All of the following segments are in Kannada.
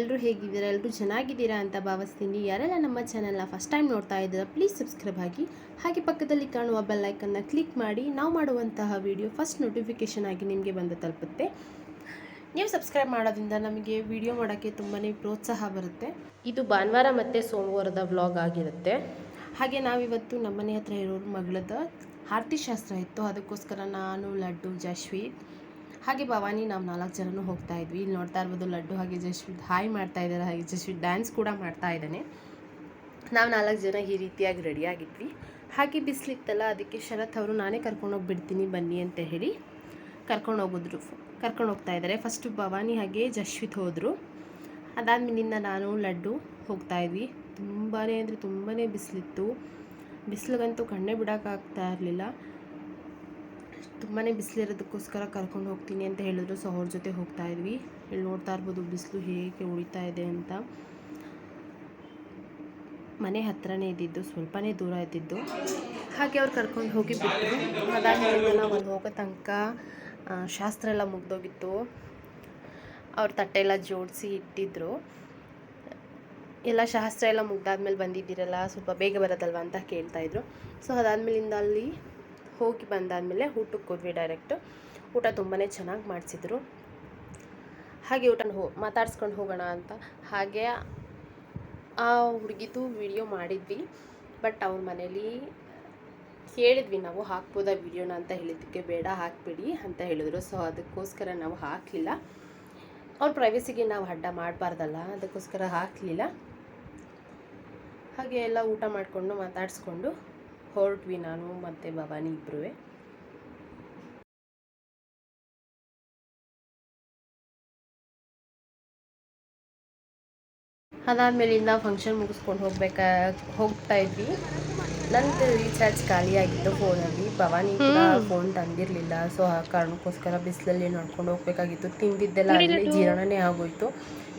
ಎಲ್ಲರೂ ಹೇಗಿದ್ದೀರಾ? ಎಲ್ಲರೂ ಚೆನ್ನಾಗಿದ್ದೀರಾ ಅಂತ ಭಾವಿಸ್ತೀನಿ. ಯಾರೆಲ್ಲ ನಮ್ಮ ಚಾನಲ್ನ ಫಸ್ಟ್ ಟೈಮ್ ನೋಡ್ತಾ ಇದ್ದೀರಾ ಪ್ಲೀಸ್ ಸಬ್ಸ್ಕ್ರೈಬ್ ಆಗಿ. ಹಾಗೆ ಪಕ್ಕದಲ್ಲಿ ಕಾಣುವ ಬೆಲ್ ಐಕನ್ನ ಕ್ಲಿಕ್ ಮಾಡಿ. ನಾವು ಮಾಡುವಂತಹ ವಿಡಿಯೋ ಫಸ್ಟ್ ನೋಟಿಫಿಕೇಷನ್ ಆಗಿ ನಿಮಗೆ ಬಂದು ತಲುಪುತ್ತೆ. ನೀವು ಸಬ್ಸ್ಕ್ರೈಬ್ ಮಾಡೋದ್ರಿಂದ ನಮಗೆ ವಿಡಿಯೋ ಮಾಡೋಕ್ಕೆ ತುಂಬಾ ಪ್ರೋತ್ಸಾಹ ಬರುತ್ತೆ. ಇದು ಭಾನುವಾರ ಮತ್ತು ಸೋಮವಾರದ ವ್ಲಾಗ್ ಆಗಿರುತ್ತೆ. ಹಾಗೆ ನಾವಿವತ್ತು ನಮ್ಮನೆ ಹತ್ರ ಇರೋರು ಮಗಳದ ಆರತಿ ಶಾಸ್ತ್ರ ಇತ್ತು. ಅದಕ್ಕೋಸ್ಕರ ನಾನು ಲಡ್ಡು ಜಶ್ವೀತ್ ಹಾಗೆ ಭವಾನಿ ನಾವು ನಾಲ್ಕು ಜನನೂ ಹೋಗ್ತಾ ಇದ್ವಿ. ಇಲ್ಲಿ ನೋಡ್ತಾ ಇರ್ಬೋದು ಲಡ್ಡು ಹಾಗೆ ಜಶ್ವಿತ್ ಹಾಯ್ ಮಾಡ್ತಾ ಇದ್ದಾರೆ, ಹಾಗೆ ಜಶ್ವಿತ್ ಡ್ಯಾನ್ಸ್ ಕೂಡ ಮಾಡ್ತಾ ಇದ್ದಾನೆ. ನಾವು ನಾಲ್ಕು ಜನ ಈ ರೀತಿಯಾಗಿ ರೆಡಿಯಾಗಿದ್ವಿ ಹಾಗೆ ಬಿಸಿಲಿತ್ತಲ್ಲ, ಅದಕ್ಕೆ ಶರತ್ ಅವರು, ನಾನೇ ಕರ್ಕೊಂಡೋಗಿ ಬಿಡ್ತೀನಿ ಬನ್ನಿ ಅಂತ ಹೇಳಿ ಕರ್ಕೊಂಡು ಹೋಗಿದ್ರು. ಕರ್ಕೊಂಡು ಹೋಗ್ತಾ ಇದ್ದಾರೆ. ಫಸ್ಟು ಭವಾನಿ ಹಾಗೆ ಜಶ್ವಿತ್ ಹೋದರು. ಅದಾದ್ಮೇಲಿಂದ ನಾನು ಲಡ್ಡು ಹೋಗ್ತಾ ಇದ್ವಿ. ತುಂಬಾ ಅಂದರೆ ತುಂಬಾ ಬಿಸಿಲಿತ್ತು. ಬಿಸಿಲಿಗಂತೂ ಕಣ್ಣೇ ಬಿಡೋಕ್ಕಾಗ್ತಾ ಇರಲಿಲ್ಲ. ತುಂಬಾ ಬಿಸಿಲಿರೋದಕ್ಕೋಸ್ಕರ ಕರ್ಕೊಂಡು ಹೋಗ್ತೀನಿ ಅಂತ ಹೇಳಿದ್ರು. ಸೊ ಅವ್ರ ಜೊತೆ ಹೋಗ್ತಾ ಇದ್ವಿ. ಇಲ್ಲಿ ನೋಡ್ತಾ ಇರ್ಬೋದು ಬಿಸಿಲು ಹೇಗೆ ಉಳಿತಾ ಇದೆ ಅಂತ. ಮನೆ ಹತ್ರನೇ ಇದ್ದಿದ್ದು, ಸ್ವಲ್ಪನೇ ದೂರ ಇದ್ದಿದ್ದು. ಹಾಗೆ ಅವ್ರು ಕರ್ಕೊಂಡು ಹೋಗಿ ಬಿಟ್ಟರು ಅದಾದಮೇಲೆ ನಾವು ಅಲ್ಲಿ ಹೋಗೋ ತನಕ ಶಾಸ್ತ್ರ ಎಲ್ಲ ಮುಗ್ದೋಗಿತ್ತು. ಅವ್ರ ತಟ್ಟೆ ಎಲ್ಲ ಜೋಡಿಸಿ ಇಟ್ಟಿದ್ರು. ಎಲ್ಲ ಶಾಸ್ತ್ರ ಎಲ್ಲ ಮುಗ್ದಾದ್ಮೇಲೆ ಬಂದಿದ್ದೀರಲ್ಲ, ಸ್ವಲ್ಪ ಬೇಗ ಬರೋದಲ್ವ ಅಂತ ಕೇಳ್ತಾಯಿದ್ರು ಸೊ ಅದಾದಮೇಲಿಂದ ಅಲ್ಲಿ ಹೋಗಿ ಬಂದಾದಮೇಲೆ ಊಟಕ್ಕೆ ಹೋದ್ವಿ ಡೈರೆಕ್ಟು. ಊಟ ತುಂಬಾ ಚೆನ್ನಾಗಿ ಮಾಡಿಸಿದ್ರು. ಹಾಗೆ ಊಟ ಹೋ, ಮಾತಾಡ್ಸ್ಕೊಂಡು ಹೋಗೋಣ ಅಂತ. ಹಾಗೆ ಆ ಹುಡುಗಿದು ವಿಡಿಯೋ ಮಾಡಿದ್ವಿ. ಬಟ್ ಅವ್ರ ಮನೇಲಿ ಕೇಳಿದ್ವಿ, ನಾವು ಹಾಕ್ಬೋದಾ ವಿಡಿಯೋನ ಅಂತ ಹೇಳಿದ್ದಕ್ಕೆ ಬೇಡ, ಹಾಕ್ಬಿಡಿ ಅಂತ ಹೇಳಿದ್ರು. ಸೊ, ಅದಕ್ಕೋಸ್ಕರ ನಾವು ಹಾಕಲಿಲ್ಲ. ಅವ್ರ ಪ್ರೈವಸಿಗೆ ನಾವು ಅಡ್ಡ ಮಾಡಬಾರ್ದಲ್ಲ, ಅದಕ್ಕೋಸ್ಕರ ಹಾಕಲಿಲ್ಲ. ಹಾಗೆ ಎಲ್ಲ ಊಟ ಮಾಡಿಕೊಂಡು ಮಾತಾಡಿಸ್ಕೊಂಡು ಹೊರಟ್ವಿ ನಾನು ಮತ್ತು ಭವಾನಿ ಇಬ್ಬರೂ ಅದಾದಮೇಲಿಂದ ಫಂಕ್ಷನ್ ಮುಗಿಸ್ಕೊಂಡು ಹೋಗ್ಬೇಕಾ ಹೋಗ್ತಾ ಇದ್ವಿ. ನಂದು ರೀಚಾರ್ಜ್ ಖಾಲಿ ಆಗಿತ್ತು ಫೋನಲ್ಲಿ ಭವಾನಿ ಕೂಡ ಫೋನ್ ತಂದಿರಲಿಲ್ಲ. ಸೊ ಆ ಕಾರಣಕ್ಕೋಸ್ಕರ ಬಿಸಿಲಲ್ಲಿ ನೋಡ್ಕೊಂಡು ಹೋಗ್ಬೇಕಾಗಿತ್ತು. ತಿಂದಿದ್ದೆಲ್ಲ ಅಲ್ಲಿ ಜೀರ್ಣನೇ ಆಗೋಯ್ತು.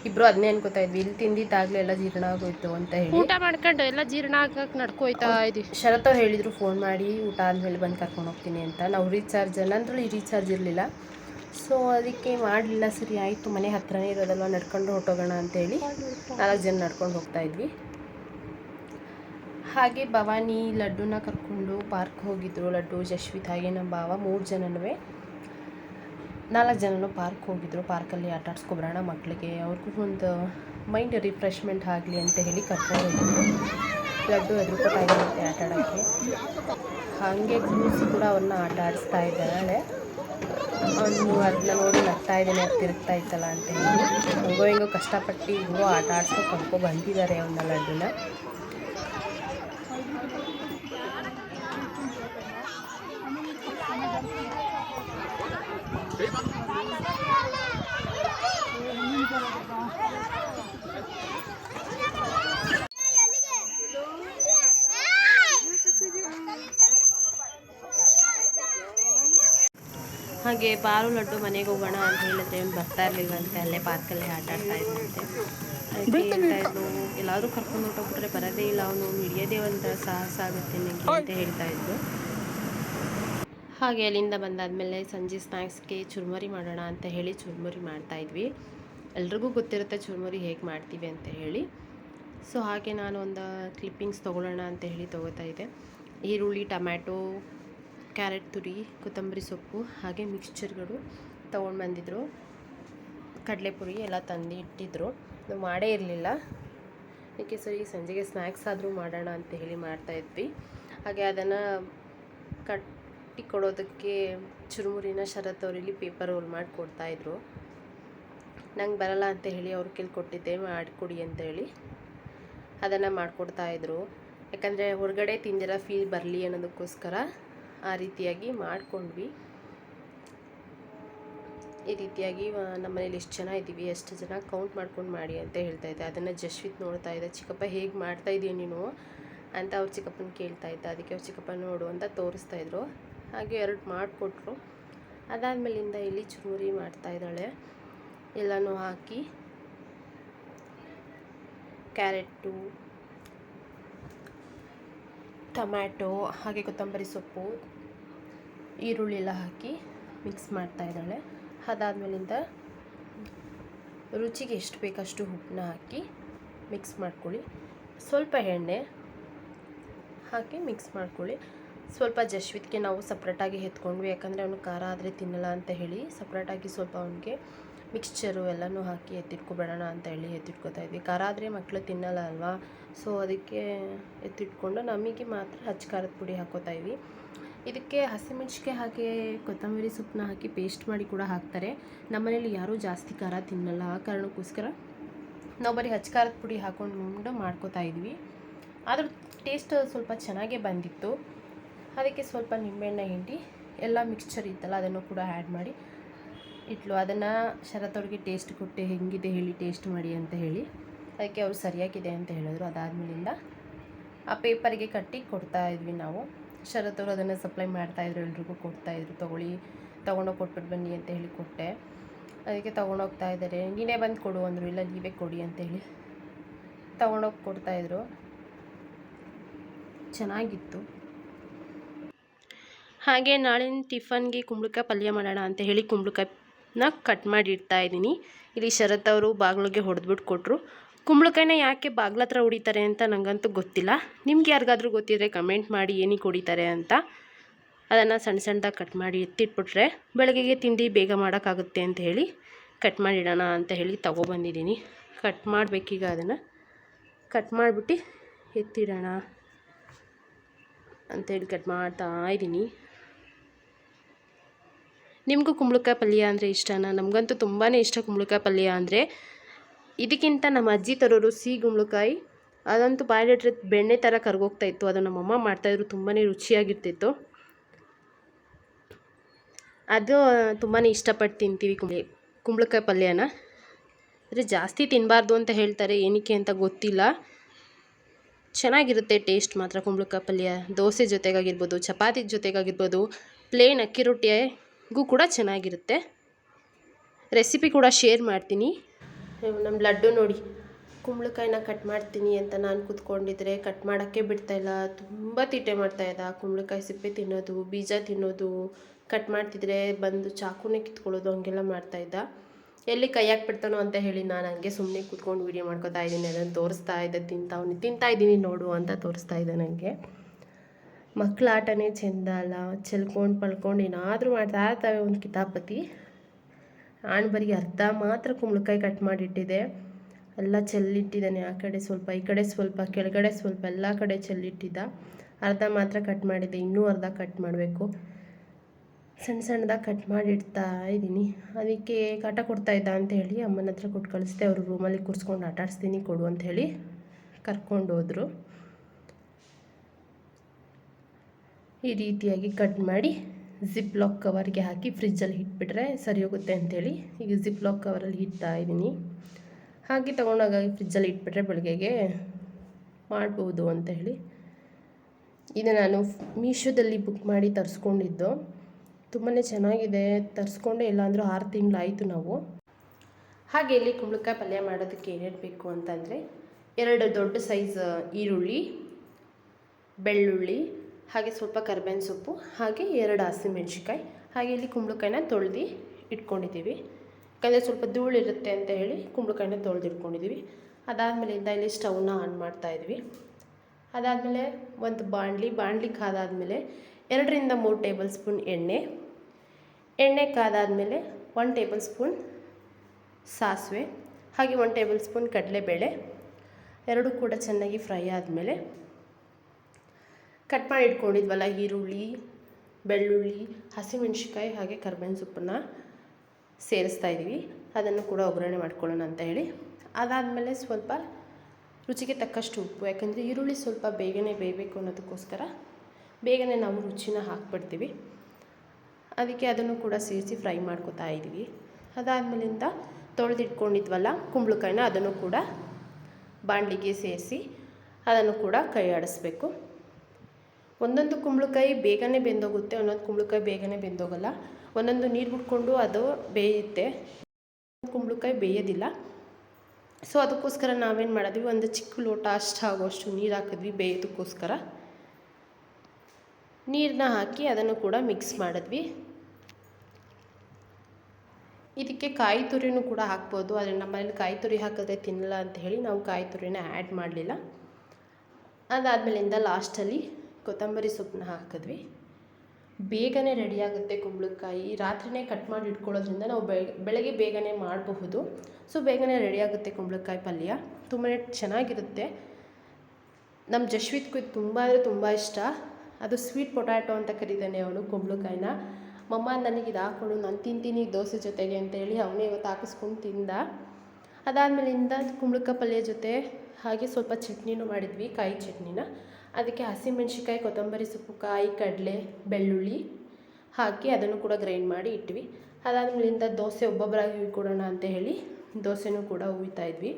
ಇಬ್ರು ಅದನ್ನೇ ಅನ್ಕೋತಾ ಇದ್ವಿ. ಇಲ್ಲಿ ತಿಂದಿದ್ದಾಗಲೇ ಎಲ್ಲ ಜೀರ್ಣ ಆಗೋಯ್ತು ಅಂತ ಹೇಳಿ. ಊಟ ಮಾಡ್ಕೊಂಡು ಎಲ್ಲ ಜೀರ್ಣ ಆಗಕ್ಕೆ ನಡ್ಕೋಯ್ತಾ ಇದ್ವಿ. ಶರತ್ ಅವ್ರು ಹೇಳಿದ್ರು ಫೋನ್ ಮಾಡಿ ಊಟ ಆದಮೇಲೆ ಬಂದು ಕರ್ಕೊಂಡು ಹೋಗ್ತೀನಿ ಅಂತ. ನಾವು ರೀಚಾರ್ಜ್ ನಂದ್ರಲ್ಲಿ ರೀಚಾರ್ಜ್ ಇರಲಿಲ್ಲ. ಸೊ ಅದಕ್ಕೆ ಮಾಡಲಿಲ್ಲ ಸರಿ ಆಯಿತು ಮನೆ ಹತ್ರನೇ ಇರೋದಲ್ವ ನಡ್ಕೊಂಡು ಹೊಟ್ಟೋಗೋಣ ಅಂತೇಳಿ ನಾಲ್ಕು ಜನ ನಡ್ಕೊಂಡು ಹೋಗ್ತಾ ಇದ್ವಿ. ಹಾಗೆ ಭವಾನಿ ಲಡ್ಡುನ ಕರ್ಕೊಂಡು ಪಾರ್ಕ್ ಹೋಗಿದ್ರು ಲಡ್ಡು ಜಶ್ವಿತ್ ಹಾಗೆ ನಮ್ಮ ಭಾವ ಮೂರು ಜನನೂ ನಾಲ್ಕು ಜನನು ಪಾರ್ಕ್ ಹೋಗಿದ್ರು, ಪಾರ್ಕಲ್ಲಿ ಆಟ ಆಡ್ಸ್ಕೊಬರೋಣ ಮಕ್ಕಳಿಗೆ. ಅವ್ರಿಗೂ ಒಂದು ಮೈಂಡ್ ರಿಫ್ರೆಶ್ಮೆಂಟ್ ಆಗಲಿ ಅಂತ ಹೇಳಿ ಕರ್ಕೊಂಡು ಹೋಗಿದ್ರು. ಲಡ್ಡು ಇದ್ದಂತೆ ಆಟ ಆಡೋಕ್ಕೆ. ಹಾಗೆ ಕೂಸಿ ಕೂಡ ಅವನ್ನ ಆಟ ಆಡಿಸ್ತಾ ಇದ್ದಾಳೆ. ಅವನು ಅದನ್ನ ನೋಡಿ ನಗ್ತಾ ಇದ್ದಾನೆ, ತಿರುಗ್ತಾ ಇತ್ತಲ್ಲ ಅಂತ ಹೇಳಿ. ಹೆಂಗೋ ಹೆಂಗೋ ಕಷ್ಟಪಟ್ಟು ಹೆಂಗೋ ಆಟ ಆಡ್ಸ್ಕೊ ಕರ್ಕೊ ಬಂದಿದ್ದಾರೆ ಅವನ್ನ ಲಡ್ಡುನ. ಹಾಗೆ ಪಾರು ಲಡ್ಡು ಮನೆಗೆ ಹೋಗೋಣ ಅಂತ ಹೇಳಿದ್ರೆ ಅವ್ನು ಬರ್ತಾ ಇರ್ಲಿಲ್ವಂತೆ ಅಲ್ಲೇ ಪಾರ್ಕಲ್ಲಿ ಆಟ ಆಡ್ತಾ ಇದ್ದಂತೆ ಎಲ್ಲಾದ್ರೂ ಎಲ್ಲಾದರೂ ಕರ್ಕೊಂಡು ಹೊರಟೋಗ್ಬಿಟ್ರೆ ಬರೋದೇ ಇಲ್ಲ ಅವನು ಹಿಡಿಯೋದೇ ಒಂಥರ ಸಾಹಸ ಆಗುತ್ತೆ ನನಗೆ ಅಂತ ಹೇಳ್ತಾ ಇದ್ದು ಹಾಗೆ ಅಲ್ಲಿಂದ ಬಂದಾದಮೇಲೆ ಸಂಜೆ ಸ್ನ್ಯಾಕ್ಸ್ಗೆ ಚುರುಮರಿ ಮಾಡೋಣ ಅಂತ ಹೇಳಿ ಚುರುಮರಿ ಮಾಡ್ತಾ ಇದ್ವಿ. ಎಲ್ರಿಗೂ ಗೊತ್ತಿರುತ್ತೆ ಚುರುಮರಿ ಹೇಗೆ ಮಾಡ್ತೀವಿ ಅಂತ ಹೇಳಿ. ಸೊ ಹಾಗೆ ನಾನು ಒಂದು ಕ್ಲಿಪ್ಪಿಂಗ್ಸ್ ತೊಗೊಳ್ಳೋಣ ಅಂತ ಹೇಳಿ ತೊಗೋತಾ ಇದ್ದೆ. ಈರುಳ್ಳಿ ಟೊಮ್ಯಾಟೊ ಕ್ಯಾರೆಟ್ ತುರಿ, ಕೊತ್ತಂಬರಿ ಸೊಪ್ಪು, ಹಾಗೆ ಮಿಕ್ಸ್ಚರ್ಗಳು ತೊಗೊಂಡು ಬಂದಿದ್ದರು ಕಡಲೆಪುರಿ ಎಲ್ಲ ತಂದು ಇಟ್ಟಿದ್ದರು ನಾವು ಮಾಡೇ ಇರಲಿಲ್ಲ. ಅದಕ್ಕೆ ಸರಿ, ಸಂಜೆಗೆ ಸ್ನ್ಯಾಕ್ಸ್ ಆದರೂ ಮಾಡೋಣ ಅಂತ ಹೇಳಿ ಮಾಡ್ತಾ ಇದ್ವಿ. ಹಾಗೆ ಅದನ್ನು ಕಟ್ಟಿ ಕೊಡೋದಕ್ಕೆ ಚುರುಮುರಿನ ಶರತ್ ಅವರಲ್ಲಿ ಪೇಪರ್ ರೋಲ್ ಮಾಡಿ ಕೊಡ್ತಾಯಿದ್ರು ನಂಗೆ ಬರಲ್ಲ ಅಂತ ಹೇಳಿ ಅವ್ರ ಕೇಳಿ ಕೊಟ್ಟಿದ್ದೆ ಮಾಡಿಕೊಡಿ ಅಂತ ಹೇಳಿ. ಅದನ್ನು ಮಾಡಿಕೊಡ್ತಾಯಿದ್ರು ಯಾಕಂದರೆ ಹೊರಗಡೆ ತಿಂದಿರೋ ಫೀಲ್ ಬರಲಿ ಅನ್ನೋದಕ್ಕೋಸ್ಕರ ಆ ರೀತಿಯಾಗಿ ಮಾಡಿಕೊಂಡ್ವಿ. ಈ ರೀತಿಯಾಗಿ ನಮ್ಮ ಮನೇಲಿ ಎಷ್ಟು ಜನ ಇದ್ದೀವಿ, ಎಷ್ಟು ಜನ ಕೌಂಟ್ ಮಾಡ್ಕೊಂಡು ಮಾಡಿ ಅಂತ ಹೇಳ್ತಾ ಇದ್ದೆ. ಅದನ್ನು ಜಶ್ವಿತ್ ನೋಡ್ತಾ ಇದ್ದೆ, ಚಿಕ್ಕಪ್ಪ, ಹೇಗೆ ಮಾಡ್ತಾ ಇದೀಯ ನೀನು? ಅಂತ ಅವ್ರ ಚಿಕ್ಕಪ್ಪನ ಕೇಳ್ತಾ ಇದ್ದ. ಅದಕ್ಕೆ ಅವ್ರ ಚಿಕ್ಕಪ್ಪ ನೋಡು ಅಂತ ತೋರಿಸ್ತಾ ಇದ್ರು. ಹಾಗೆ ಎರಡು ಮಾಡಿಕೊಟ್ರು. ಅದಾದಮೇಲಿಂದ ಇಲ್ಲಿ ಚುರುಮುರಿ ಮಾಡ್ತಾ ಇದ್ದಾಳೆ. ಎಲ್ಲನೂ ಹಾಕಿ ಕ್ಯಾರೆಟು ಟೊಮ್ಯಾಟೊ, ಹಾಗೆ ಕೊತ್ತಂಬರಿ ಸೊಪ್ಪು ಈರುಳ್ಳಿ ಎಲ್ಲ ಹಾಕಿ ಮಿಕ್ಸ್ ಮಾಡ್ತಾ ಇದ್ದಾಳೆ. ಅದಾದ್ಮೇಲಿಂದ ರುಚಿಗೆ ಎಷ್ಟು ಬೇಕಷ್ಟು ಉಪ್ಪನ್ನ ಹಾಕಿ ಮಿಕ್ಸ್ ಮಾಡ್ಕೊಳ್ಳಿ. ಸ್ವಲ್ಪ ಎಣ್ಣೆ ಹಾಕಿ ಮಿಕ್ಸ್ ಮಾಡ್ಕೊಳ್ಳಿ. ಸ್ವಲ್ಪ ಜಶ್ವಿತ್ಗೆ ನಾವು ಸಪ್ರೇಟಾಗಿ ಎತ್ಕೊಂಡ್ವಿ, ಯಾಕಂದರೆ ಅವನು ಖಾರ ಆದರೆ ತಿನ್ನಲ್ಲ ಅಂತ ಹೇಳಿ ಸಪ್ರೇಟಾಗಿ ಸ್ವಲ್ಪ ಅವನಿಗೆ ಮಿಕ್ಸ್ಚರು ಎಲ್ಲನೂ ಹಾಕಿ ಎತ್ತಿಟ್ಕೊಬೇಡೋಣ ಅಂತ ಹೇಳಿ ಎತ್ತಿಟ್ಕೊತಾ ಇದ್ವಿ. ಖಾರ ಆದರೆ ಮಕ್ಕಳು ತಿನ್ನಲ್ಲ ಅಲ್ವಾ? ಸೊ ಅದಕ್ಕೆ ಎತ್ತಿಟ್ಕೊಂಡು ನಮಗೆ ಮಾತ್ರ ಹಚ್ಚ ಖಾರದ ಪುಡಿ ಹಾಕೋತಾ ಇದ್ವಿ. ಇದಕ್ಕೆ ಹಸಿಮೆಣಸಿಕಾಯಿ ಹಾಕಿ ಕೊತ್ತಂಬರಿ ಸೊಪ್ಪನ್ನ ಹಾಕಿ ಪೇಸ್ಟ್ ಮಾಡಿ ಕೂಡ ಹಾಕ್ತಾರೆ. ನಮ್ಮನೇಲಿ ಯಾರೂ ಜಾಸ್ತಿ ಖಾರ ತಿನ್ನಲ್ಲ. ಆ ಕಾರಣಕ್ಕೋಸ್ಕರ ನಾವು ಬರೀ ಹಚ್ಚ ಖಾರದ ಪುಡಿ ಹಾಕೊಂಡು ಮಾಡ್ಕೋತಾ ಇದ್ವಿ. ಆದರೂ ಟೇಸ್ಟ್ ಸ್ವಲ್ಪ ಚೆನ್ನಾಗೇ ಬಂದಿತ್ತು. ಅದಕ್ಕೆ ಸ್ವಲ್ಪ ನಿಂಬೆಹಣ್ಣೆ, ಹಿಂಡಿ, ಎಲ್ಲ ಮಿಕ್ಸ್ಚರ್ ಇತ್ತಲ್ಲ, ಅದನ್ನು ಕೂಡ ಆ್ಯಡ್ ಮಾಡಿ ಇಟ್ಲು. ಅದನ್ನು ಶರತ್ ಅವ್ರಿಗೆ ಟೇಸ್ಟ್ ಕೊಟ್ಟೆ. ಹೆಂಗಿದೆ ಹೇಳಿ ಟೇಸ್ಟ್ ಮಾಡಿ ಅಂತ ಹೇಳಿ. ಅದಕ್ಕೆ ಅವರು ಸರಿಯಾಗಿದೆ ಅಂತ ಹೇಳಿದ್ರು. ಅದಾದಮೇಲಿಂದ ಆ ಪೇಪರಿಗೆ ಕಟ್ಟಿ ಕೊಡ್ತಾ ಇದ್ವಿ ನಾವು. ಶರತ್ ಅವರು ಅದನ್ನು ಸಪ್ಲೈ ಮಾಡ್ತಾಯಿದ್ರು ಎಲ್ರಿಗೂ ಕೊಡ್ತಾಯಿದ್ರು ತೊಗೊಳ್ಳಿ, ತೊಗೊಂಡೋಗಿ ಕೊಟ್ಬಿಟ್ಟು ಬನ್ನಿ ಅಂತ ಹೇಳಿ ಕೊಟ್ಟೆ. ಅದಕ್ಕೆ ತೊಗೊಂಡೋಗ್ತಾ ಇದ್ದಾರೆ. ನೀನೇ ಬಂದು ಕೊಡು ಅಂದರು. ಇಲ್ಲ, ನೀವೇ ಕೊಡಿ ಅಂತ ಹೇಳಿ ತೊಗೊಂಡೋಗಿ ಕೊಡ್ತಾಯಿದ್ರು ಚೆನ್ನಾಗಿತ್ತು. ಹಾಗೆ ನಾಳಿನ ಟಿಫನ್ಗೆ ಕುಂಬಳಕಾಯಿ ಪಲ್ಯ ಮಾಡೋಣ ಅಂತ ಹೇಳಿ ಕುಂಬಳಕಾಯಿನ ಕಟ್ ಮಾಡಿ ಇಡ್ತಾ ಇದ್ದೀನಿ. ಇಲ್ಲಿ ಶರತ್ ಅವರು ಬಾಗಿಲಿಗೆ ಹೊಡೆದ್ಬಿಟ್ಟು ಕೊಟ್ಟರು ಕುಂಬಳಕಾಯಿನ ಯಾಕೆ ಬಾಗ್ಲ ಹತ್ರ ಹೊಡಿತಾರೆ ಅಂತ ನನಗಂತೂ ಗೊತ್ತಿಲ್ಲ. ನಿಮ್ಗೆ ಯಾರಿಗಾದ್ರೂ ಗೊತ್ತಿದ್ರೆ ಕಮೆಂಟ್ ಮಾಡಿ ಏನಕ್ಕೆ ಹೊಡಿತಾರೆ ಅಂತ. ಅದನ್ನು ಸಣ್ಣ ಸಣ್ಣದಾಗಿ ಕಟ್ ಮಾಡಿ ಎತ್ತಿಟ್ಬಿಟ್ರೆ ಬೆಳಗ್ಗೆಗೆ ತಿಂಡಿ ಬೇಗ ಮಾಡೋಕ್ಕಾಗುತ್ತೆ ಅಂತ ಹೇಳಿ ಕಟ್ ಮಾಡಿಡೋಣ ಅಂತ ಹೇಳಿ ತೊಗೊಬಂದಿದ್ದೀನಿ ಕಟ್ ಮಾಡಬೇಕೀಗ ಅದನ್ನು. ಕಟ್ ಮಾಡಿಬಿಟ್ಟು ಎತ್ತಿಡೋಣ ಅಂತೇಳಿ ಕಟ್ ಮಾಡ್ತಾ ಇದ್ದೀನಿ. ನಿಮಗೂ ಕುಂಬಳಕಾಯಿ ಪಲ್ಯ ಅಂದರೆ ಇಷ್ಟನಾ? ನಮಗಂತೂ ತುಂಬಾ ಇಷ್ಟ ಕುಂಬಳಕಾಯಿ ಪಲ್ಯ ಅಂದರೆ ಇದಕ್ಕಿಂತ ನಮ್ಮ ಅಜ್ಜಿ ತರೋರು ಸಿಹಿ ಗುಂಬಳಕಾಯಿ, ಅದಂತೂ ಬಾಯಿಲಿಟ್ರೆ ಬೆಣ್ಣೆ ಥರ ಕರ್ಗೋಗ್ತಾ ಇತ್ತು. ಅದು ನಮ್ಮಮ್ಮ ಮಾಡ್ತಾಯಿದ್ರು ತುಂಬಾ ರುಚಿಯಾಗಿರ್ತಿತ್ತು. ಅದು ತುಂಬಾ ಇಷ್ಟಪಟ್ಟು ತಿಂತೀವಿ ಕುಂಬಳಿ, ಕುಂಬಳಕಾಯಿ ಪಲ್ಯನ. ಆದರೆ ಜಾಸ್ತಿ ತಿನ್ನಬಾರ್ದು ಅಂತ ಹೇಳ್ತಾರೆ, ಏನಕ್ಕೆ ಅಂತ ಗೊತ್ತಿಲ್ಲ. ಚೆನ್ನಾಗಿರುತ್ತೆ ಟೇಸ್ಟ್ ಮಾತ್ರ ಕುಂಬಳಕಾಯಿ ಪಲ್ಯ. ದೋಸೆ ಜೊತೆಗಾಗಿರ್ಬೋದು, ಚಪಾತಿ ಜೊತೆಗಾಗಿರ್ಬೋದು, ಪ್ಲೇನ್ ಅಕ್ಕಿ ರೊಟ್ಟಿಗೂ ಕೂಡ ಚೆನ್ನಾಗಿರುತ್ತೆ. ರೆಸಿಪಿ ಕೂಡ ಶೇರ್ ಮಾಡ್ತೀನಿ. ನಮ್ಮ ಲಡ್ಡು ನೋಡಿ. ಕುಂಬಳಕಾಯಿನ ಕಟ್ ಮಾಡ್ತೀನಿ ಅಂತ ನಾನು ಕೂತ್ಕೊಂಡಿದ್ರೆ ಕಟ್ ಮಾಡೋಕ್ಕೆ ಬಿಡ್ತಾಯಿಲ್ಲ ತುಂಬ ತೀಟೆ ಮಾಡ್ತಾಯಿದ್ದ ಕುಂಬಳಕಾಯಿ ಸಿಪ್ಪೆ ತಿನ್ನೋದು, ಬೀಜ ತಿನ್ನೋದು ಕಟ್ ಮಾಡ್ತಿದ್ರೆ ಬಂದು ಚಾಕುನೇ ಕಿತ್ಕೊಳ್ಳೋದು ಹಂಗೆಲ್ಲ ಮಾಡ್ತಾಯಿದ್ದ ಎಲ್ಲಿ ಕೈ ಹಾಕ್ಬಿಡ್ತಾನೋ ಅಂತ ಹೇಳಿ ನಾನು ಹಂಗೆ ಸುಮ್ಮನೆ ಕೂತ್ಕೊಂಡು ವೀಡಿಯೋ ಮಾಡ್ಕೊತಾ ಇದ್ದೀನಿ. ಅದನ್ನು ತೋರಿಸ್ತಾ ಇದ್ದೆ ತಿಂತಾವ್ನಿ ತಿಂತಾ ಇದ್ದೀನಿ ನೋಡು ಅಂತ ತೋರಿಸ್ತಾ ಇದ್ದೆ ನನಗೆ ಮಕ್ಳ ಆಟನೇ ಚೆಂದ ಅಲ್ಲ. ಚೆಲ್ಕೊಂಡು, ಪಳ್ಕೊಂಡು ಏನಾದರೂ ಮಾಡ್ತಾ ಇರ್ತವೆ ಒಂದು ಕಿತಾಪತಿ ನಾನು ಬರೀ ಅರ್ಧ ಮಾತ್ರ ಕುಂಬಳಕಾಯಿ ಕಟ್ ಮಾಡಿಟ್ಟಿದೆ. ಎಲ್ಲ ಚೆಲ್ಲಿಟ್ಟಿದ್ದಾನೆ ಆ ಕಡೆ ಸ್ವಲ್ಪ, ಈ ಕಡೆ ಸ್ವಲ್ಪ, ಕೆಳಗಡೆ ಸ್ವಲ್ಪ, ಎಲ್ಲ ಕಡೆ ಚೆಲ್ಲಿಟ್ಟಿದ್ದ. ಅರ್ಧ ಮಾತ್ರ ಕಟ್ ಮಾಡಿದ್ದೆ, ಇನ್ನೂ ಅರ್ಧ ಕಟ್ ಮಾಡಬೇಕು. ಸಣ್ಣ ಸಣ್ಣದಾಗಿ ಕಟ್ ಮಾಡಿಡ್ತಾ ಇದ್ದೀನಿ. ಅದಕ್ಕೆ ಕಾಟ ಕೊಡ್ತಾ ಇದ್ದ ಅಂತ ಹೇಳಿ ಅಮ್ಮನ ಹತ್ರ ಕೊಟ್ಟು ಕಳಿಸ್ದೆ, ಅವರು ರೂಮಲ್ಲಿ ಕೂರಿಸ್ಕೊಂಡು ಆಟಾಡಿಸ್ತೀನಿ ಕೊಡು ಅಂತ ಹೇಳಿ ಕರ್ಕೊಂಡು ಹೋದರು. ಈ ರೀತಿಯಾಗಿ ಕಟ್ ಮಾಡಿ ಜಿಪ್ ಲಾಕ್ ಕವರ್ಗೆ ಹಾಕಿ ಫ್ರಿಜ್ಜಲ್ಲಿ ಇಟ್ಬಿಟ್ರೆ ಸರಿ ಹೋಗುತ್ತೆ ಅಂಥೇಳಿ ಈಗ ಜಿಪ್ ಲಾಕ್ ಕವರಲ್ಲಿ ಇಡ್ತಾ ಇದ್ದೀನಿ. ಹಾಗೆ ತೊಗೊಂಡೋಗಿ ಫ್ರಿಜ್ಜಲ್ಲಿ ಇಟ್ಬಿಟ್ರೆ ಬೆಳಗ್ಗೆಗೆ ಮಾಡ್ಬೋದು ಅಂತ ಹೇಳಿ. ಇದು ನಾನು ಮೀಶೋದಲ್ಲಿ ಬುಕ್ ಮಾಡಿ ತರಿಸ್ಕೊಂಡಿದ್ದು. ತುಂಬಾ ಚೆನ್ನಾಗಿದೆ. ತರಿಸ್ಕೊಂಡೆ, ಇಲ್ಲಾಂದರೂ ಆರು ತಿಂಗಳಾಯಿತು ನಾವು. ಹಾಗೆ ಇಲ್ಲಿ ಕುಂಬಳಕಾಯಿ ಪಲ್ಯ ಮಾಡೋದಕ್ಕೆ ಏನೇನು ಬೇಕು ಅಂತಂದರೆ ಎರಡು ದೊಡ್ಡ ಸೈಜ್ ಈರುಳ್ಳಿ, ಬೆಳ್ಳುಳ್ಳಿ ಹಾಗೆ ಸ್ವಲ್ಪ ಕರ್ಬೇವಿನ ಸೊಪ್ಪು, ಹಾಗೆ ಎರಡು ಹಸಿಮೆಣ್ಸಿಕಾಯಿ ಹಾಗೆ ಇಲ್ಲಿ ಕುಂಬಳಕಾಯಿನ ತೊಳೆದು ಇಟ್ಕೊಂಡಿದ್ದೀವಿ. ಯಾಕಂದರೆ ಸ್ವಲ್ಪ ಧೂಳಿರುತ್ತೆ ಅಂತ ಹೇಳಿ ಕುಂಬಳಕಾಯಿನ ತೊಳೆದು ಇಟ್ಕೊಂಡಿದ್ದೀವಿ. ಅದಾದಮೇಲಿಂದ ಇಲ್ಲಿ ಸ್ಟವ್ನ ಆನ್ ಮಾಡ್ತಾಯಿದ್ವಿ ಅದಾದಮೇಲೆ ಒಂದು ಬಾಣಲಿ ಬಾಣಲಿ ಕಾದಾದಮೇಲೆ ಎರಡರಿಂದ ಮೂರು ಟೇಬಲ್ ಸ್ಪೂನ್ ಎಣ್ಣೆ. ಎಣ್ಣೆ ಕಾದಾದಮೇಲೆ ಒನ್ ಟೇಬಲ್ ಸ್ಪೂನ್ ಸಾಸಿವೆ, ಹಾಗೆ ಒನ್ ಟೇಬಲ್ ಸ್ಪೂನ್ ಕಡಲೆಬೇಳೆ, ಎರಡೂ ಕೂಡ ಚೆನ್ನಾಗಿ ಫ್ರೈ ಆದಮೇಲೆ ಕಟ್ ಮಾಡಿ ಇಟ್ಕೊಂಡಿದ್ವಲ್ಲ ಈರುಳ್ಳಿ, ಬೆಳ್ಳುಳ್ಳಿ ಹಸಿಮೆಣ್ಸಿಕಾಯಿ ಹಾಗೆ ಕರ್ಬೇವಿನ ಸೊಪ್ಪನ್ನು ಸೇರಿಸ್ತಾ ಇದ್ದೀವಿ. ಅದನ್ನು ಕೂಡ ಒಗ್ಗರಣೆ ಮಾಡ್ಕೊಳ್ಳೋಣ ಅಂತ ಹೇಳಿ. ಅದಾದಮೇಲೆ ಸ್ವಲ್ಪ ರುಚಿಗೆ ತಕ್ಕಷ್ಟು ಉಪ್ಪು, ಯಾಕಂದರೆ ಈರುಳ್ಳಿ ಸ್ವಲ್ಪ ಬೇಗನೆ ಬೇಯಬೇಕು ಅನ್ನೋದಕ್ಕೋಸ್ಕರ ಬೇಗನೆ ನಾವು ರುಚಿನ ಹಾಕ್ಬಿಡ್ತೀವಿ. ಅದಕ್ಕೆ ಅದನ್ನು ಕೂಡ ಸೇರಿಸಿ ಫ್ರೈ ಮಾಡ್ಕೊತಾ ಇದ್ದೀವಿ. ಅದಾದಮೇಲಿಂದ ತೊಳೆದಿಟ್ಕೊಂಡಿದ್ವಲ್ಲ ಕುಂಬಳಕಾಯಿನ, ಅದನ್ನು ಕೂಡ ಬಾಣಲಿಗೆ ಸೇರಿಸಿ ಅದನ್ನು ಕೂಡ ಕೈ ಆಡಿಸ್ಬೇಕು ಒಂದೊಂದು ಕುಂಬಳಕಾಯಿ ಬೇಗನೆ ಬೆಂದೋಗುತ್ತೆ, ಒಂದೊಂದು ಕುಂಬಳಕಾಯಿ ಬೇಗನೆ ಬೆಂದೋಗಲ್ಲ. ಒಂದೊಂದು ನೀರು ಬಿಟ್ಕೊಂಡು ಅದು ಬೇಯುತ್ತೆ. ಕುಂಬಳಕಾಯಿ ಬೇಯೋದಿಲ್ಲ. ಸೊ ಅದಕ್ಕೋಸ್ಕರ ನಾವೇನು ಮಾಡಿದ್ವಿ, ಒಂದು ಚಿಕ್ಕ ಲೋಟ ಅಷ್ಟು ಆಗೋಷ್ಟು ನೀರು ಹಾಕಿದ್ವಿ ಬೇಯೋದಕ್ಕೋಸ್ಕರ. ನೀರನ್ನ ಹಾಕಿ ಅದನ್ನು ಕೂಡ ಮಿಕ್ಸ್ ಮಾಡಿದ್ವಿ. ಇದಕ್ಕೆ ಕಾಯಿ ತುರಿನೂ ಕೂಡ ಹಾಕ್ಬೋದು. ಆದರೆ ನಮ್ಮನೇಲಿ ಕಾಯಿ ತುರಿ ಹಾಕಿದ್ರೆ ತಿನ್ನಲ್ಲ ಅಂತ ಹೇಳಿ ನಾವು ಕಾಯಿ ತುರಿನ ಆ್ಯಡ್ ಮಾಡಲಿಲ್ಲ. ಅದಾದಮೇಲಿಂದ ಲಾಸ್ಟಲ್ಲಿ ಕೊತ್ತಂಬರಿ ಸೊಪ್ಪನ್ನ ಹಾಕಿದ್ವಿ. ಬೇಗನೆ ರೆಡಿಯಾಗುತ್ತೆ ಕುಂಬಳಕಾಯಿ. ರಾತ್ರಿನೇ ಕಟ್ ಮಾಡಿ ಇಟ್ಕೊಳ್ಳೋದ್ರಿಂದ ನಾವು ಬೆಳಗ್ಗೆ ಬೇಗನೆ ಮಾಡಬಹುದು. ಸೊ ಬೇಗನೆ ರೆಡಿಯಾಗುತ್ತೆ ಕುಂಬಳಕಾಯಿ ಪಲ್ಯ. ತುಂಬಾ ಚೆನ್ನಾಗಿರುತ್ತೆ. ನಮ್ಮ ಜಶ್ವಿತ್ ಕುಯ್ ತುಂಬ ಅಂದರೆ ತುಂಬ ಇಷ್ಟ. ಅದು ಸ್ವೀಟ್ ಪೊಟ್ಯಾಟೊ ಅಂತ ಕರೀತಾನೆ ಅವನು ಕುಂಬಳಕಾಯಿನ. ಮಮ್ಮ, ನನಗೆ ಇದು ನಾನು ತಿಂತೀನಿ ದೋಸೆ ಜೊತೆಗೆ ಅಂತೇಳಿ ಅವನೇ ಇವತ್ತು ಹಾಕಿಸ್ಕೊಂಡು ತಿಂದ. ಅದಾದಮೇಲಿಂದ ಕುಂಬಳಕಾಯಿ ಪಲ್ಯ ಜೊತೆ ಹಾಗೆ ಸ್ವಲ್ಪ ಚಟ್ನಿನೂ ಮಾಡಿದ್ವಿ, ಕಾಯಿ ಚಟ್ನಿನ. ಅದಕ್ಕೆ ಹಸಿಮೆಣ್ಸಿಕಾಯಿ ಕೊತ್ತಂಬರಿ ಸೊಪ್ಪು, ಕಾಯಿ, ಕಡಲೆ, ಬೆಳ್ಳುಳ್ಳಿ ಹಾಕಿ ಅದನ್ನು ಕೂಡ ಗ್ರೈಂಡ್ ಮಾಡಿ ಇಟ್ವಿ. ಅದಾದ್ಮೇಲಿಂದ ದೋಸೆ ಒಬ್ಬೊಬ್ಬರಾಗಿ ಹುಯ್ಕೊಡೋಣ ಅಂತ ಹೇಳಿ ದೋಸೆನೂ ಕೂಡ ಹುಯ್ತಾ ಇದ್ವಿ.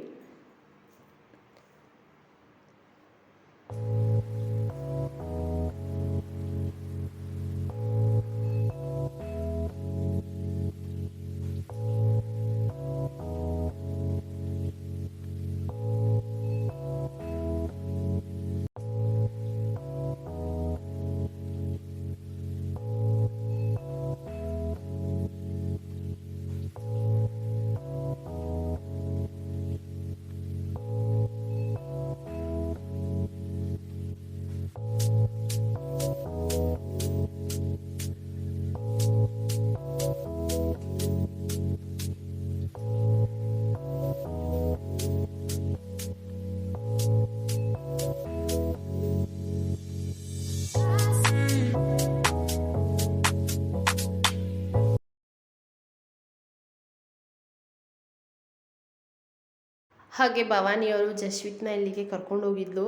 ಹಾಗೆ ಭವಾನಿಯವರು ಜಸ್ವಿತ್ನ ಇಲ್ಲಿಗೆ ಕರ್ಕೊಂಡು ಹೋಗಿದ್ಲು.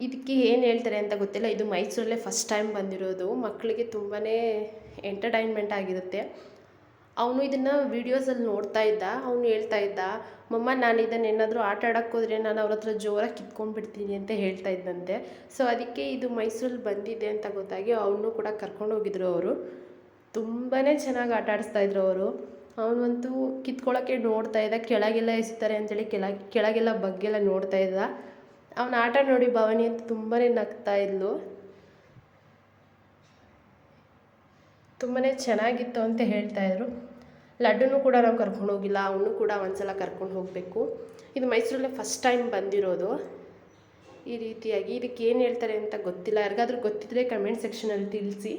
ಇದಕ್ಕೆ ಏನು ಹೇಳ್ತಾರೆ ಅಂತ ಗೊತ್ತಿಲ್ಲ. ಇದು ಮೈಸೂರಲ್ಲೇ ಫಸ್ಟ್ ಟೈಮ್ ಬಂದಿರೋದು. ಮಕ್ಕಳಿಗೆ ತುಂಬಾ ಎಂಟರ್ಟೈನ್ಮೆಂಟ್ ಆಗಿರುತ್ತೆ. ಅವನು ಇದನ್ನು ವೀಡಿಯೋಸಲ್ಲಿ ನೋಡ್ತಾ ಇದ್ದ. ಅವನು ಹೇಳ್ತಾ ಇದ್ದ, ಮಮ್ಮ, ನಾನು ಇದನ್ನು ಏನಾದರೂ ಆಟ ಆಡೋಕ್ಕೆ ನಾನು ಅವ್ರ ಹತ್ರ ಜೋರಾಗಿ ಕಿತ್ಕೊಂಡ್ಬಿಡ್ತೀನಿ ಅಂತ ಹೇಳ್ತಾ ಇದ್ದಂತೆ ಸೊ ಅದಕ್ಕೆ ಇದು ಮೈಸೂರಲ್ಲಿ ಬಂದಿದೆ ಅಂತ ಗೊತ್ತಾಗಿ ಅವನು ಕೂಡ ಕರ್ಕೊಂಡು ಹೋಗಿದ್ರು ಅವರು. ತುಂಬಾ ಚೆನ್ನಾಗಿ ಆಟ ಆಡಿಸ್ತಾ ಇದ್ರು ಅವರು. ಅವನಂತೂ ಕಿತ್ಕೊಳ್ಳೋಕ್ಕೆ ನೋಡ್ತಾ ಇದ್ದ, ಕೆಳಗೆಲ್ಲ ಎಸಿತಾರೆ ಅಂತೇಳಿ ಕೆಳ, ಕೆಳಗೆಲ್ಲ ಬಗ್ಗೆಲ್ಲ ನೋಡ್ತಾ ಇದ್ದ. ಅವನ ಆಟ ನೋಡಿ ಭವಾನಿ ಅಂತ ತುಂಬಾ ನಗ್ತಾ ಇದ್ಲು. ತುಂಬಾ ಚೆನ್ನಾಗಿತ್ತು ಅಂತ ಹೇಳ್ತಾ ಇದ್ರು. ಲಡ್ಡುನೂ ಕೂಡ ನಾವು ಕರ್ಕೊಂಡು ಹೋಗಿಲ್ಲ ಅವನು ಕೂಡ ಒಂದ್ಸಲ ಕರ್ಕೊಂಡು ಹೋಗಬೇಕು. ಇದು ಮೈಸೂರಲ್ಲೇ ಫಸ್ಟ್ ಟೈಮ್ ಬಂದಿರೋದು. ಈ ರೀತಿಯಾಗಿ ಇದಕ್ಕೆ ಏನು ಹೇಳ್ತಾರೆ ಅಂತ ಗೊತ್ತಿಲ್ಲ. ಯಾರಿಗಾದ್ರೂ ಗೊತ್ತಿದ್ರೆ ಕಮೆಂಟ್ ಸೆಕ್ಷನಲ್ಲಿ ತಿಳಿಸಿ.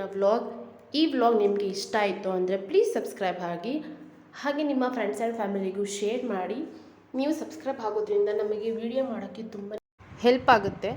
ಇವತ್ತಿನ ವ್ಲಾಗ್, ಈ ವ್ಲಾಗ್ ನಿಮಗೆ ಇಷ್ಟ ಆಯಿತು ಅಂದರೆ ಪ್ಲೀಸ್ ಸಬ್ಸ್ಕ್ರೈಬ್ ಆಗಿ, ಹಾಗೆ ನಿಮ್ಮ ಫ್ರೆಂಡ್ಸ್ ಆ್ಯಂಡ್ ಫ್ಯಾಮಿಲಿಗೂ ಶೇರ್ ಮಾಡಿ. ನೀವು ಸಬ್ಸ್ಕ್ರೈಬ್ ಆಗೋದ್ರಿಂದ ನಮಗೆ ವಿಡಿಯೋ ಮಾಡೋಕ್ಕೆ ತುಂಬ ಹೆಲ್ಪ್ ಆಗುತ್ತೆ.